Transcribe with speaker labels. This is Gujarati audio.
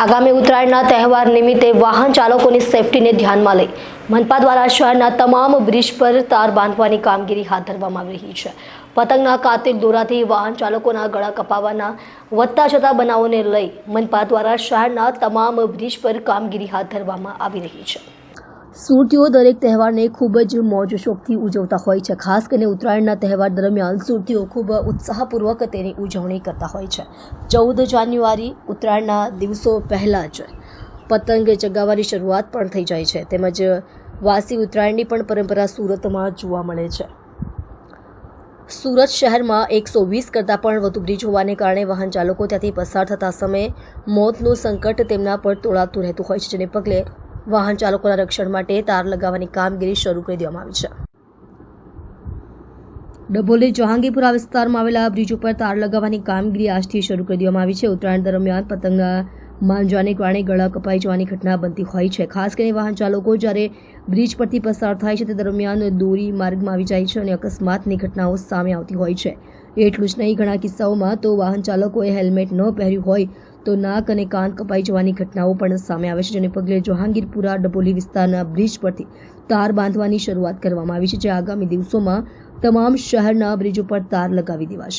Speaker 1: આગામી ઉત્તરાયણના તહેવાર નિમિત્તે વાહન ચાલકોની સેફટીને ધ્યાનમાં લઈ મનપા દ્વારા શહેરના તમામ બ્રિજ પર તાર બાંધવાની કામગીરી હાથ ધરવામાં આવી રહી છે. પતંગના કાતિલ દોરાથી વાહન ચાલકોના ગળા કપાવાના વધતા જતા બનાવોને લઈ મનપા દ્વારા શહેરના તમામ બ્રિજ પર કામગીરી હાથ ધરવામાં આવી રહી છે. સુરતીઓ દરેક તહેવારને ખૂબ જ મોજ શોખથી ઉજવતા હોય છે. ખાસ કરીને ઉત્તરાયણના તહેવાર દરમિયાન સુરતીઓ ખૂબ ઉત્સાહપૂર્વક તેની ઉજવણી કરતા હોય છે. ચૌદ જાન્યુઆરી ઉત્તરાયણના દિવસો પહેલાં જ પતંગ ચગાવવાની શરૂઆત પણ થઈ જાય છે. તેમજ વાસી ઉત્તરાયણની પણ પરંપરા સુરતમાં જોવા મળે છે. સુરત શહેરમાં એકસો વીસ કરતાં પણ વધુ બ્રિજ હોવાને કારણે વાહન ચાલકો ત્યાંથી પસાર થતા સમયે મોતનું સંકટ તેમના પર તોળાતું રહેતું હોય છે. જેને પગલે વાહન ચાલકોના રક્ષણ માટે તાર લગાવવાની કામગીરી શરૂ કરી દેવામાં આવી છે. ડભોલી જહાંગીપુરા વિસ્તારમાં આવેલા બ્રિજ ઉપર તાર લગાવવાની કામગીરી આજથી શરૂ કરી દેવામાં આવી છે. ઉત્તરાયણ દરમિયાન પતંગના માંજવાને કારણે ગળા કપાઈ જવાની ઘટના બનતી હોય છે. ખાસ કરીને વાહન ચાલકો જ્યારે બ્રિજ પરથી પસાર થાય છે, તે દરમિયાન દોરી માર્ગમાં આવી જાય છે અને અકસ્માતની ઘટનાઓ સામે આવતી હોય છે. એટલું જ નહીં, ઘણા કિસ્સાઓમાં તો વાહન ચાલકોએ હેલ્મેટ ન પહેર્યું હોય તો નાક અને કાન કપાઈ જવાની ઘટનાઓ પણ સામે આવે છે, જેને પગલે જહાંગીરપુરા ડબોલી વિસ્તારના બ્રિજ પરથી તાર બાંધવાની શરૂઆત કરવામાં આવી છે, જે આગામી દિવસોમાં તમામ શહેરના બ્રિજ ઉપર તાર લગાવી દેવાશે.